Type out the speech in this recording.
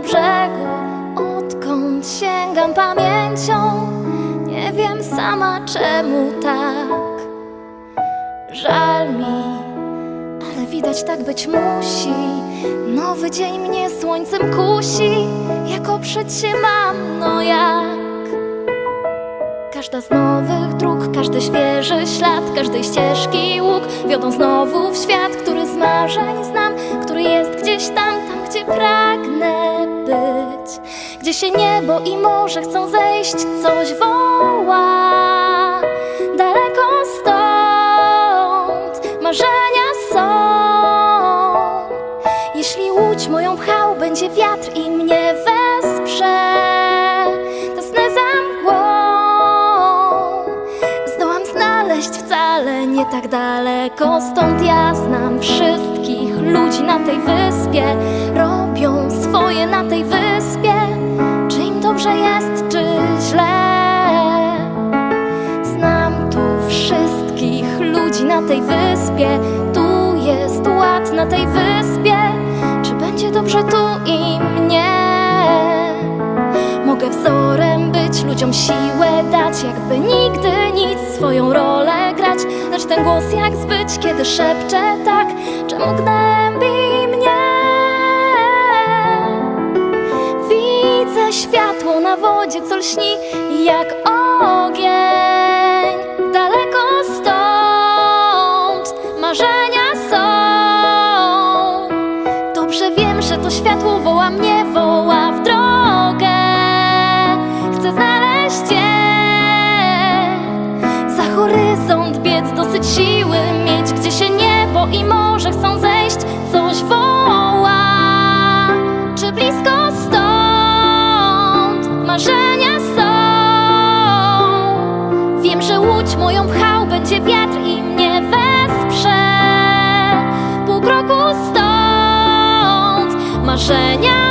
brzegu, odkąd sięgam pamięcią. Nie wiem sama czemu tak. Żal mi, ale widać tak być musi. Nowy dzień mnie słońcem kusi, jak oprzeć się mam, no jak. Każda z nowych dróg, każdy świeży ślad, każdej ścieżki łuk wiodą znowu w świat, który z marzeń znam, który jest gdzieś tam, tam gdzie pragnę. Gdzie się niebo i morze chcą zejść, coś woła. Daleko stąd marzenia są. Jeśli łódź moją pchał, będzie wiatr i mnie wesprze. Te sny za mgłą zdołam znaleźć wcale nie tak daleko. Stąd ja znam wszystkich ludzi na tej wyspie. Robią tej wyspie. Tu jest ład na tej wyspie. Czy będzie dobrze tu i mnie? Mogę wzorem być, ludziom siłę dać, jakby nigdy nic swoją rolę grać. Lecz ten głos jak zbyć, kiedy szepcze tak, czemu gnębi mnie? Widzę światło na wodzie, co lśni jak ogień. Marzenia są. Dobrze wiem, że to światło woła mnie, woła w drogę. Chcę znaleźć je. Za horyzont biec, dosyć siły mieć, gdzie się niebo i morze chcą zejść. Coś woła, czy blisko stąd marzenia są. Wiem, że łódź moją pchał, marzenia